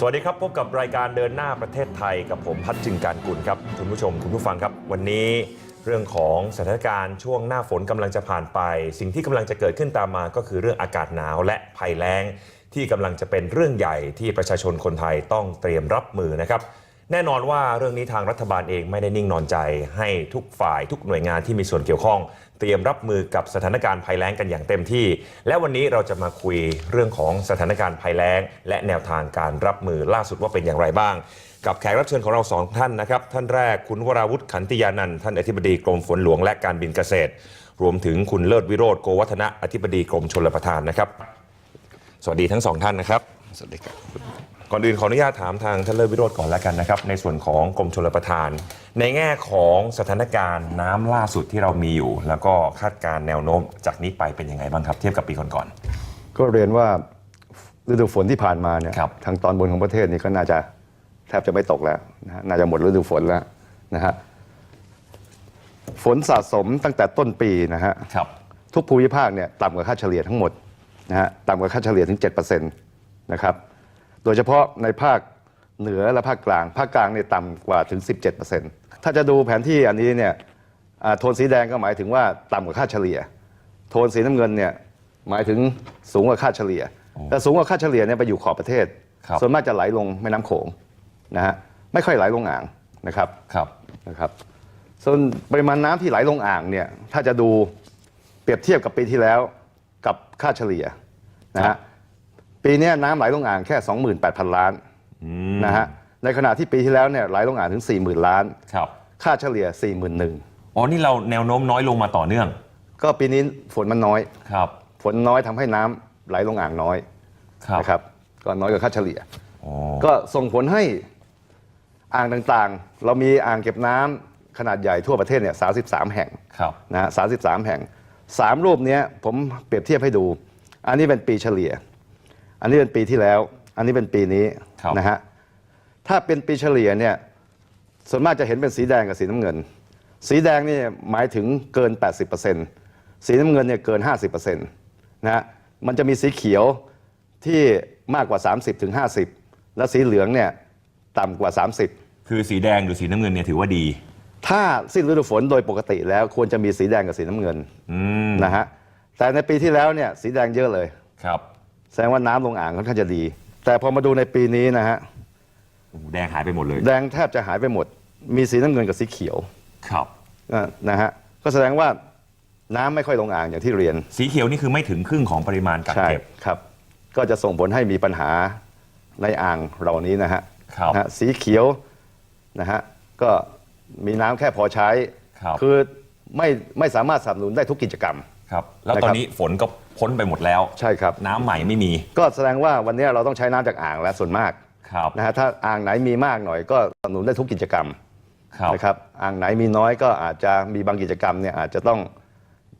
สวัสดีครับ พบกับรายการเดินหน้าประเทศไทยกับผมพัฒจึงการกุลครับคุณผู้ชมคุณผู้ฟังครับ วันนี้เรื่องของสถานการณ์ช่วงหน้าฝนกำลังจะผ่านไป สิ่งที่กำลังจะเกิดขึ้นตามมาก็คือเรื่องอากาศหนาวและภัยแล้ง ที่กำลังจะเป็นเรื่องใหญ่ที่ประชาชนคนไทยต้องเตรียมรับมือนะครับ แน่นอนว่าเรื่องนี้ทางรัฐบาลเองไม่ได้นิ่งนอนใจ ให้ทุกฝ่ายทุกหน่วยงานที่มีส่วนเกี่ยวข้อง เตรียมรับมือกับสถานการณ์ภัยแล้งกันอย่างเต็มที่ และวันนี้เราจะมาคุยเรื่องของสถานการณ์ภัยแล้ง และแนวทางการรับมือล่าสุดว่าเป็นอย่างไรบ้าง กับแขกรับเชิญของเราสองท่านนะครับ ท่านแรกคุณวราวุฒิขันติยานันท์ท่านอธิบดีกรมฝนหลวงและการบินเกษตร รวมถึงคุณเลิศวิโรธโกวัฒนะอธิบดีกรมชลประทานนะครับ สวัสดีทั้งสองท่านนะครับ สวัสดีครับ ก่อนอื่นขออนุญาตถามทางท่านเลิศวิโรธก่อนแล้วกันนะครับในส่วนของกรมชลประทาน ในแง่ของสถานการณ์น้ำล่าสุดที่เรามีอยู่ แล้วก็คาดการณ์แนวโน้มจากนี้ไปเป็นยังไงบ้างครับ เทียบกับปีก่อน ก็เรียนว่าฤดูฝนที่ผ่านมาเนี่ยครับ ทางตอนบนของประเทศนี่ก็น่าจะแทบจะไม่ตกแล้วนะฮะน่าจะหมดฤดูฝนแล้วนะฮะฝนสะสมตั้งแต่ต้นปีนะฮะ ๆครับ ทุกภูมิภาคเนี่ยต่ำกว่าค่าเฉลี่ยทั้งหมดนะฮะต่ำกว่าค่าเฉลี่ยถึง 7%นะครับ โดยเฉพาะในภาคเหนือและภาคกลาง ภาคกลางเนี่ยต่ำกว่าถึง 17%ถ้าจะดูแผนที่อันนี้เนี่ยอ่าโทนสีแดงก็หมายถึงว่าต่ำกว่าค่าเฉลี่ย โทนสีน้ำเงินเนี่ยหมายถึงสูงกว่าค่าเฉลี่ย แต่สูงกว่าค่าเฉลี่ยเนี่ยไปอยู่ขอบประเทศครับส่วนมากจะไหลลงแม่น้ำโขงนะฮะไม่ค่อยไหลลงอ่างนะครับครับนะครับส่วนปริมาณน้ำที่ไหลลงอ่างเนี่ยถ้าจะดูเปรียบเทียบกับปีที่แล้วกับค่าเฉลี่ยนะครัฮะบ ปีเนี้ยน้ำไหลลงอ่างแค่ 28,000 ล้านนะฮะในขณะที่ปีที่แล้วเนี่ยไหลลงอ่างถึง 40,000 ล้าน ครับค่าเฉลี่ย 41,000อ๋อนี่เราแนวโน้มน้อยลงมาต่อเนื่องก็ปีนี้ฝนมันน้อย ครับฝนน้อยทำให้น้ำไหลลงอ่างน้อยครับนะครับก็น้อยกว่าค่าเฉลี่ย อ๋อก็ส่งผลให้อ่างต่างๆ เรามีอ่างเก็บน้ำขนาดใหญ่ทั่วประเทศเนี่ย33 แห่งครับนะฮะ33 แห่ง 3 รูปเนี้ยผมเปรียบเทียบให้ดู อันนี้เป็นปีเฉลี่ย อันนี้เป็นปีที่แล้ว อันนี้เป็นปีนี้ครับ นะฮะ ถ้าเป็นปีเฉลี่ยเนี่ย ส่วนมากจะเห็นเป็นสีแดงกับสีน้ำเงิน สีแดงนี่หมายถึงเกิน 80%สีน้ำเงินเนี่ยเกิน 50%นะฮะ มันจะมีสีเขียวที่มากกว่า 30ถึง50 และสีเหลืองเนี่ยต่ำกว่า 30 คือสีแดงหรือสีน้ำเงินเนี่ยถือว่าดี ถ้าสิ้นฤดูฝนโดยปกติแล้วควรจะมีสีแดงกับสีน้ำเงินอืมนะฮะแต่ในปีที่แล้วเนี่ยสีแดงเยอะเลย ครับ แสดงว่าน้ำลงอ่างค่อนข้างจะดี แต่พอมาดูในปีนี้นะฮะ โอ้โหแดงหายไปหมดเลยแดงแทบจะหายไปหมด มีสีน้ำเงินกับสีเขียวครับ อะนะฮะ ก็แสดงว่าน้ำไม่ค่อยลงอ่างอย่างที่เรียน สีเขียวนี่คือไม่ถึงครึ่งของปริมาณกักใช่เก็บ ครับ ก็จะส่งผลให้มีปัญหาในอ่างเหล่านี้นะฮะครับ นะฮะสีเขียวนะฮะก็มีน้ำแค่พอใช้ ครับอไม่ไม่สามารถสนับสนุนได้ทุกกิจกรรม ครับแล้วนะครับตอนนี้ฝนก็พ้นไปหมดแล้วใช่ครับ น้ำใหม่ไม่มีก็แสดงว่าวันนี้เราต้องใช้น้ำจากอ่างและส่วนมากครับนะฮะถ้าอ่างไหนมีมากหน่อยก็สนับสนุนได้ทุกกิจกรรมครับนะครับอ่างไหนมีน้อยก็อาจจะมีบางกิจกรรมเนี่ยอาจจะต้อง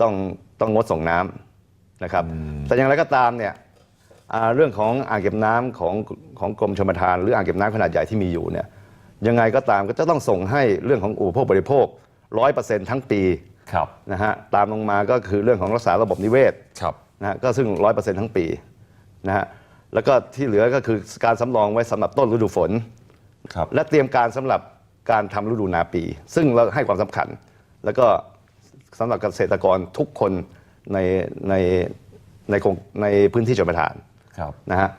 ต้องต้องงดส่งน้ำนะครับแต่อย่างไรก็ตามเนี่ยอ่าเรื่องของอ่างเก็บน้ำของของกรมชลประทานหรืออ่างเก็บน้ำขนาดใหญ่ที่มีอยู่เนี่ยยังไงก็ตามก็จะต้องส่งให้เรื่องของอุปโภคบริโภคร้อยเปอร์เซ็นต์ทั้งปี ครับนะฮะตามลงมาก็คือเรื่องของรักษาระบบนิเวศครับนะฮะก็ซึ่งร้อยเปอร์เซ็นต์ทั้งปีนะฮะแล้วก็ที่เหลือก็คือการสำรองไว้สำหรับต้นฤดูฝน ครับ และเตรียมการสำหรับการทำฤดูนาปี ซึ่งเราให้ความสำคัญ แล้วก็สำหรับเกษตรกรทุกคนในในในโครงในพื้นที่ชนประทานครับ นะฮะ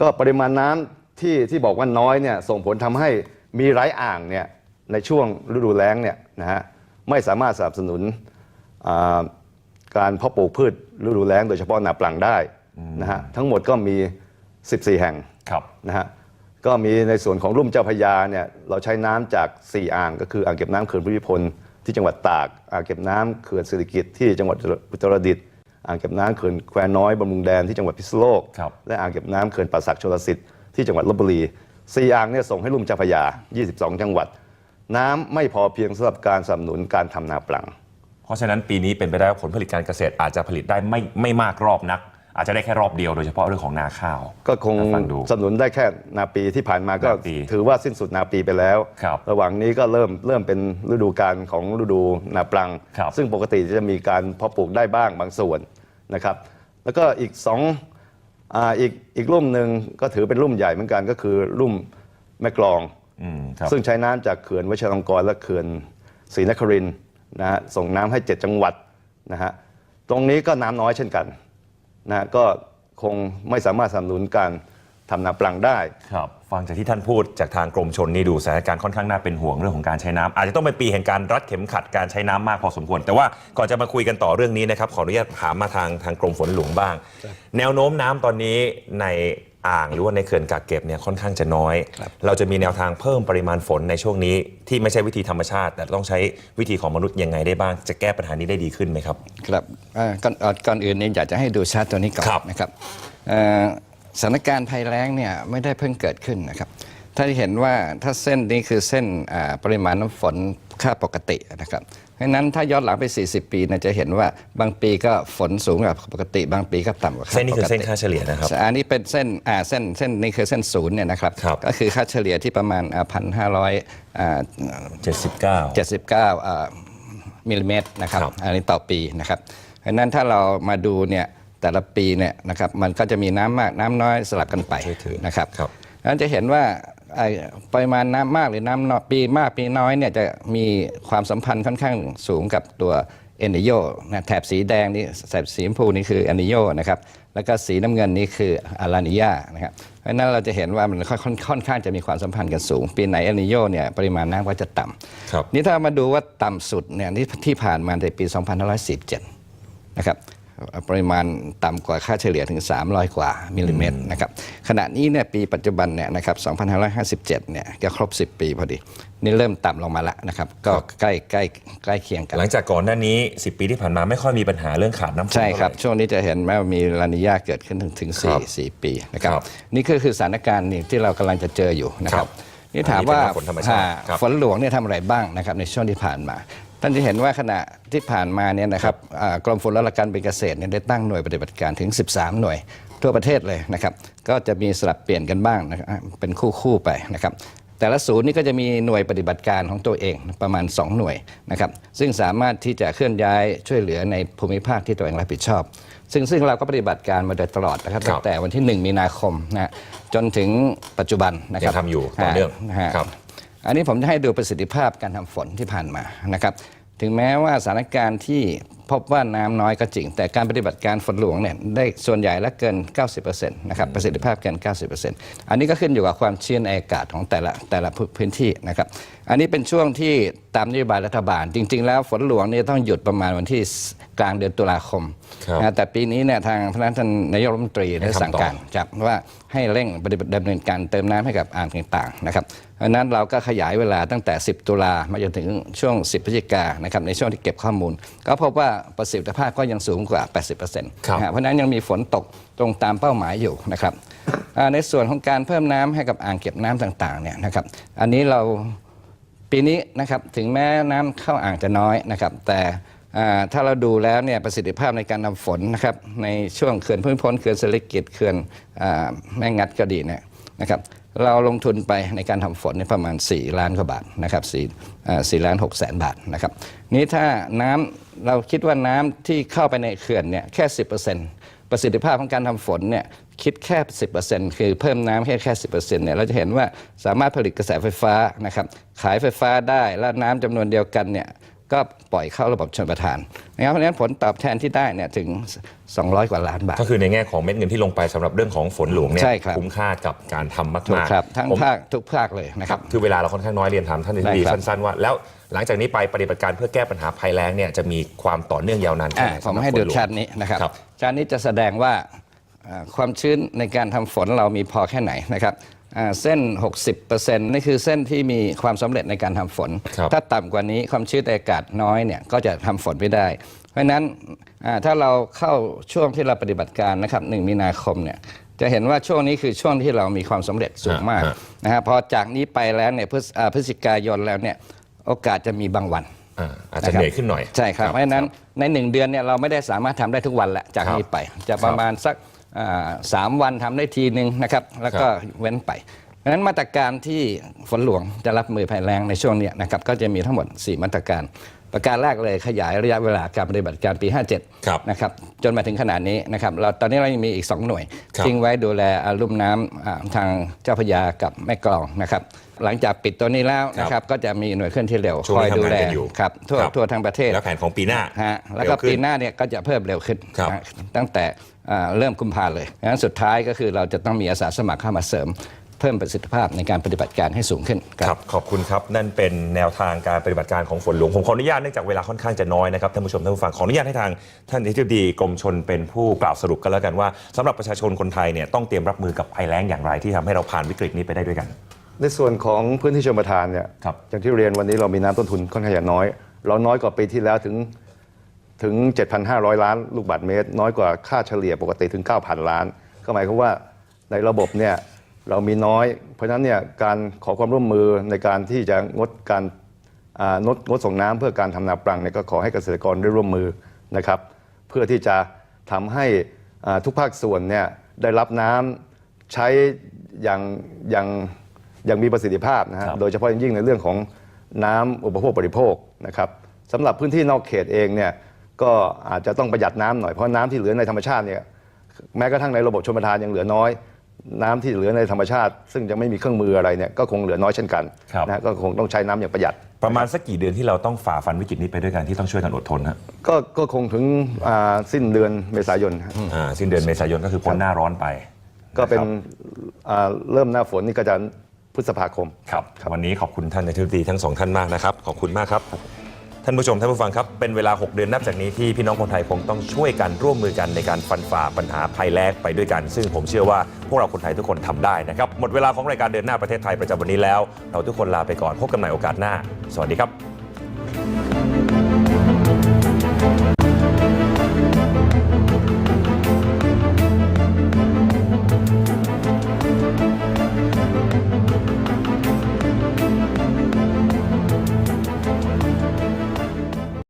ก็ปริมาณน้ำที่ที่บอกว่าน้อยเนี่ยส่งผลทำให้มีไร้อ่างเนี่ยในช่วงฤดูแล้งเนี่ยนะฮะ ไม่สามารถสนับสนุนอ่าการเพาะปลูกพืชฤดูแล้งโดยเฉพาะนาปลังได้นะฮะทั้งหมดก็มี 14 แห่งครับนะฮะก็มีในส่วนของรุ่มเจ้าพระยาเนี่ยเราใช้น้ำจาก 4 อ่าง ก็คืออ่างเก็บน้ำเขื่อนภูมิพลที่จังหวัดตากอ่างเก็บน้ำเขื่อนสิริกิติ์ที่จังหวัดอุตรดิตถ์อ่างเก็บน้ำเขื่อนแควน้อยบำรุงแดนที่จังหวัดพิษณุโลกครับและอ่างเก็บน้ำเขื่อนป่าสักชลสิทธิ์ที่จังหวัดลบบุรีสี่อ่างเนี่ยส่งให้ลุ่มเจ้าพระยา 22 จังหวัด น้ำไม่พอเพียงสำหรับการสนับสนุนการทำนาปลัง เพราะฉะนั้นปีนี้เป็นไปได้ว่าผลผลิตการเกษตรอาจจะผลิตได้ไม่ไม่มากรอบนัก อาจจะได้แค่รอบเดียวโดยเฉพาะเรื่องของนาข้าว ก็คงถ้าฟังดูสนับสนุนได้แค่นาปีที่ผ่านมาก็นาปีถือว่าสิ้นสุดนาปีไปแล้ว ครับระหว่างนี้ก็เริ่มเริ่มเป็นฤดูการของฤดูนาปลัง ครับ ซึ่งปกติจะมีการเพาะปลูกได้บ้างบางส่วนนะครับ แล้วก็อีกสองอ่าอีกอีกรุ่มหนึ่งก็ถือเป็นรุ่มใหญ่เหมือนกันก็คือรุ่มแม่กลองอืมครับ ซึ่งใช้น้ำจากเขื่อนวชิรังกรและเขื่อนศรีนครินทร์นะฮะส่งน้ำให้ 7 จังหวัดนะฮะตรงนี้ก็น้ำน้อยเช่นกันนะฮะก็คงไม่สามารถสนับสนุนการทำนาปลังได้ครับฟังจากที่ท่านพูดจากทางกรมชนนี่ดูสถานการณ์ค่อนข้างน่าเป็นห่วงเรื่องของการใช้น้ำอาจจะต้องเป็นปีแห่งการรัดเข็มขัดการใช้น้ำมากพอสมควร แต่ว่าก่อนจะมาคุยกันต่อเรื่องนี้นะครับขออนุญาตถามมาทางทางกรมฝนหลวงบ้าง แนวโน้มน้ำตอนนี้ใน อ่างหรือว่าในเขื่อนกักเก็บเนี่ยค่อนข้างจะน้อย เราจะมีแนวทางเพิ่มปริมาณฝนในช่วงนี้ที่ไม่ใช่วิธีธรรมชาติ แต่ต้องใช้วิธีของมนุษย์ยังไงได้บ้าง จะแก้ปัญหานี้ได้ดีขึ้นไหมครับ ครับเอ่อก่อนเอ่อก่อนอื่นเนี่ยอยากจะให้ดูชาร์ตตัวนี้ก่อนครับ นะครับเอ่อสถานการณ์ภัยแล้งเนี่ยไม่ได้เพิ่งเกิดขึ้นนะครับถ้าที่เห็นว่าถ้าเส้นนี้คือเส้นอ่าปริมาณน้ำฝนค่าปกตินะครับ เพราะฉะนั้นถ้าย้อนหลังไป 40 ปีเนี่ยจะเห็นว่าบางปีก็ฝนสูงกว่าปกติ บางปีก็ต่ำกว่าค่าเส้นนี้ปคืกอเส้นติค่าเฉลี่ยนะครับ อันนี้เป็นเส้นอ่าเส้นเส้นนี้คือเส้นศูนย์เนี่ยนะครับครับ ก็คือค่าเฉลี่ยที่ประมาณพันห้าร้อย79 79อ่ามิลลิเมตรนะครับครับ อันนี้ต่อปีนะครับเพราะฉะนั้นถ้าเรามาดูเนี่ยแต่ละปีเนี่ยนะครับมันก็จะมีน้ำมากน้ำน้อยสลับกันไปช่วยถือนะครับครับเพราะฉะนั้นจะเห็นว่าไอ้ ปริมาณน้ำมากหรือน้ำน้อยปีมากปีน้อยเนี่ยจะมีความสัมพันธ์ค่อนข้างสูงกับตัวเอนิโยนะแถบสีแดงนี่แถบสีชมพูนี่คือเอนิโยนะครับแล้วก็สีน้ำเงินนี่คืออารานิยานะครับเพราะฉะนั้นเราจะเห็นว่ามันค่อนค่อนข้างจะมีความสัมพันธ์กันสูง ปีไหนเอนิโยเนี่ยปริมาณน้ำก็จะต่ำครับนี่ถ้ามาดูว่าต่ำสุดเนี่ยที่ที่ผ่านมาในปี 2547 นะครับ ปริมาณต่ำกว่าค่าเฉลี่ยถึง 300 กว่ามิลลิเมตรนะครับขณะนี้เนี่ยปีปัจจุบันเนี่ยนะครับ2557เนี่ยก็ครบ 10 ปีพอดี นี่เริ่มต่ำลงมาแล้วนะครับก็ใกล้ใกล้ใกล้เคียงกัน หลังจากก่อนหน้านี้ 10 ปีที่ผ่านมาไม่ค่อยมีปัญหาเรื่องขาดน้ำฝนใช่ครับเท่าไหช่วงนี้จะเห็นว่ามีลานิยาเกิดขึ้นถึงถึงครับ4 4ปีนะครับครับนี่ก็คือสถานการณ์นี่ที่เรากำลังจะเจออยู่นะคครัรับบนี่ถามว่าอันนี้เป็นฝนธรรมชาติอ่ครับฝนหลวงเนี่ยทำอะไรบ้างนะครับในช่วงที่ผ่านมา ท่านจะเห็นว่าขณะที่ผ่านมาเนี่ยนะครับอ่ากรมฝนและการเป็นเกษตรเนี่ยได้ตั้งหน่วยปฏิบัติการถึง 13 หน่วยทั่วประเทศเลยนะครับ ก็จะมีสลับเปลี่ยนกันบ้างนะครับเป็นคู่ๆไปนะครับ แต่ละศูนย์นี่ก็จะมีหน่วยปฏิบัติการของตัวเองประมาณ 2 หน่วยนะครับ ซึ่งสามารถที่จะเคลื่อนย้ายช่วยเหลือในภูมิภาคที่ตัวเองรับผิดชอบ ซึ่งซึ่งเราก็ปฏิบัติการมาโดยตลอดนะครับครับ ตั้งแต่วันที่ 1 มีนาคมนะฮะจนถึงปัจจุบันนะครับยังทำอยู่ต่อเนื่องฮะ ครับ อันนี้ผมจะให้ดูประสิทธิภาพการทำฝนที่ผ่านมานะครับ ถึงแม้ว่าสถานการณ์ที่พบว่าน้ำน้อยก็จริง แต่การปฏิบัติการฝนหลวงเนี่ยได้ส่วนใหญ่และเกิน 90%นะครับประสิทธิภาพเกิน 90%อันนี้ก็ขึ้นอยู่กับความชื้นในอากาศของแต่ละแต่ละพื้นที่นะครับ อันนี้เป็นช่วงที่ตามนโยบายรัฐบาล จริง ๆ แล้วฝนหลวงเนี่ยต้องหยุดประมาณวันที่กลางเดือนตุลาคมครับนะแต่ปีนี้เนี่ยทางพระท่านนายกรัฐมนตรีได้ให้ทำสั่งต่อการจับว่าให้เร่งปฏิบัติดำเนินการเติมน้ำให้กับอ่างต่างๆนะครับ เพราะฉะนั้นเราก็ขยายเวลาตั้งแต่ 10 ตุลามาจนถึงช่วง 10 พฤศจิกายนนะครับในช่วงที่เก็บข้อมูล ก็พบว่าประสิทธิภาพก็ยังสูงกว่า 80%นะครัฮะบเพราะฉะนั้นยังมีฝนตกตรงตามเป้าหมายอยู่นะครับอ่าในส่วนของการเพิ่มน้ำให้กับอ่างเก็บน้ำต่างๆเนี่ยนะครับอันนี้เราปีนี้นะครับถึงแม้น้ำเข้าอ่างจะน้อยนะครับแต่อ่าถ้าเราดูแล้วเนี่ยประสิทธิภาพในการทำฝนนะครับในช่วงเขื่อนพื้นพ้นเขื่อนเศรษฐกิจเขื่อนอาแม่งัดก็ดีเนี่ย นะครับเราลงทุนไปในการทำฝนเนี่ยประมาณ 4 ล้านกว่าบาทนะครับ4อ่า4ล้าน6แสนบาทนะครับนี้ถ้าน้ำเราคิดว่าน้ำที่เข้าไปในเขื่อนเนี่ยแค่ 10%ประสิทธิภาพของการทำฝนเนี่ยคิดแค่ 10%คือเพิ่มน้ำแค่แค่ 10%เนี่ยเราจะเห็นว่าสามารถผลิตกระแสไฟฟ้านะครับขายไฟฟ้าได้แล้วน้ำจำนวนเดียวกันเนี่ย ก็ปล่อยเข้าระบบชนประทานนะครับเพราะฉะนั้นผลตอบแทนที่ได้เนี่ยถึง 200 กว่าล้านบาท ก็คือในแง่ของเม็ดเงินที่ลงไปสำหรับเรื่องของฝนหลวงเนี่ยใช่ครับ คุ้มค่ากับการทำมากถูกๆครับทั้งผมภาคทุกภาคเลยนะคครัรับ บคือเวลาเราค่อนข้างน้อยเรียนถามท่านอธิบดีได้ครับ สั้นๆว่าแล้วหลังจากนี้ไปปฏิบัติการเพื่อแก้ปัญหาภัยแล้งเนี่ยจะมีความต่อเนื่องยาวนานแค่อ่าไหนผมสำรับให้ดูฝนลวง ชาตินี้นะครับครับ ชาตินี้จะแสดงว่าอ่าความชื้นในการทำฝนเรามีพอแค่ไหนนะครับอ่า เส้น 60%นี่คือเส้นที่มีความสำเร็จในการทำฝนครับถ้าต่ำกว่านี้ความชื้นในอากาศน้อยเนี่ยก็จะทำฝนไม่ได้ เพราะฉะนั้นอ่าถ้าเราเข้าช่วงที่เราปฏิบัติการนะครับ1มีนาคมเนี่ยจะเห็นว่าช่วงนี้คือช่วงที่เรามีความสำเร็จสูงมากฮะนะฮะพอจากนี้ไปแล้วเนี่ยพฤศอ่าพฤศจิกายนแล้วเนี่ยโอกาสจะมีบางวันอ่าอาจจะเหนื่อยขึ้นหน่อย ใช่ครับ เพราะฉะนั้นในหนึ่งเดือนเนี่ยเราไม่ได้สามารถทำได้ทุกวันแหละจากครับนี้ไป จะประมาณสักอ่า สามวันทำได้ทีหนึ่งนะครับ แล้วก็ครับเว้นไปเพราะฉะนั้นมาตรการที่ฝนหลวงจะรับมือภัยแรงในช่วงเนี้ยนะครับก็จะมีทั้งหมด 4 มาตรการ ประการแรกเลยขยายระยะเวลาการปฏิบัติการปีครับ57 นะครับจนมาถึงขนาดนี้นะครับเราตอนนี้เรายังมีอีก 2 หน่วยครับทิ้งไว้ดูแลอาลุ่มน้ำอ่าทางเจ้าพระยากับแม่กลองนะครับหลังจากปิดตัวนี้แล้วนะครับก็จะมีหน่วยเคลื่อนที่เร็วช่วงคอยนี้ดูทำงานแลกันอยู่ครับทั่วครับทั่วทั้งประเทศ แล้วแผนของปีหน้าฮะแล้วก็เร็วขึ้นปีหน้าเนี่ยก็จะเพิ่มเร็วขึ้นครับนะตั้งแต่อ่าเริ่มกุมภาเลยงั้นสุดท้ายก็คือเราจะต้องมีอาสาสมัครเข้ามาเสริม เพิ่มประสิทธิภาพในการปฏิบัติการให้สูงขึ้นครับขอบคุณครับ นั่นเป็นแนวทางการปฏิบัติการของฝนหลวง ผมขออนุญาตเนื่องจากเวลาค่อนข้างจะน้อยนะครับท่านผู้ชมท่านผู้ฟังขออนุญาตให้ทางท่านอธิบดีกรมชนเป็นผู้กล่าวสรุปกันแล้วกันว่าสำหรับประชาชนคนไทยเนี่ยต้องเตรียมรับมือกับภัยแล้งอย่างไรที่ทำให้เราผ่านวิกฤตนี้ไปได้ด้วยกัน ในส่วนของพื้นที่ชลประทานเนี่ยครับ อย่างที่เรียนวันนี้เรามีน้ำต้นทุนค่อนข้างจะน้อย เราน้อยกว่าปีที่แล้วถึงถึง 7,500 ล้านลูกบาศก์เมตร น้อยกว่าค่าเฉลี่ยปกติถึง 9,000 ล้าน ก็หมายความว่าในระบบเนี่ย เรามีน้อย เพราะฉะนั้นเนี่ยการขอความร่วมมือในการที่จะงดการอ่างดงดส่งน้ำเพื่อการทำนาปรังเนี่ยก็ขอให้เกษตรกรได้ร่วมมือนะครับ เพื่อที่จะทำให้อ่าทุกภาคส่วนเนี่ยได้รับน้ำใช้อย่างอย่างอย่างมีประสิทธิภาพนะฮะครับโดยเฉพาะอย่างยิ่งในเรื่องของน้ำอุปโภคบริโภคนะครับสำหรับพื้นที่นอกเขตเองเนี่ยก็อาจจะต้องประหยัดน้ำหน่อยเพราะน้ำที่เหลือในธรรมชาติเนี่ยแม้กระทั่งในระบบชลประทานยังเหลือน้อย น้ำที่เหลือในธรรมชาติ ซึ่งยังไม่มีเครื่องมืออะไรเนี่ยก็คงเหลือน้อยเช่นกันครับนะฮะก็คงต้องใช้น้ำอย่างประหยัด ประมาณสักกี่เดือนที่เราต้องฝ่าฟันวิกฤตนี้ไปด้วยกันที่ต้องช่วยกันอดทนฮะก็ก็คงถึงอ่าสิ้นเดือนเมษายนฮะอ่าสิ้นเดือนเมษายนก็คือพ้นหน้าร้อนไป ก็เป็นครับอ่าเริ่มหน้าฝนนี่ก็จะพฤษภาคมครับวันนี้ขอบคุณท่านอธิบดีทั้งสองท่านมากนะครับ ขอบคุณมากครับ ท่านผู้ชมท่านผู้ฟังครับ เป็นเวลา 6 เดือนนับจากนี้ที่พี่น้องคนไทยคงต้องช่วยกันร่วมมือกันในการฟันฝ่าปัญหาภัยแล้งไปด้วยกัน ซึ่งผมเชื่อว่าพวกเราคนไทยทุกคนทำได้นะครับ หมดเวลาของรายการเดินหน้าประเทศไทยประจำวันนี้แล้ว เราทุกคนลาไปก่อนพบกันใหม่โอกาสหน้า สวัสดีครับ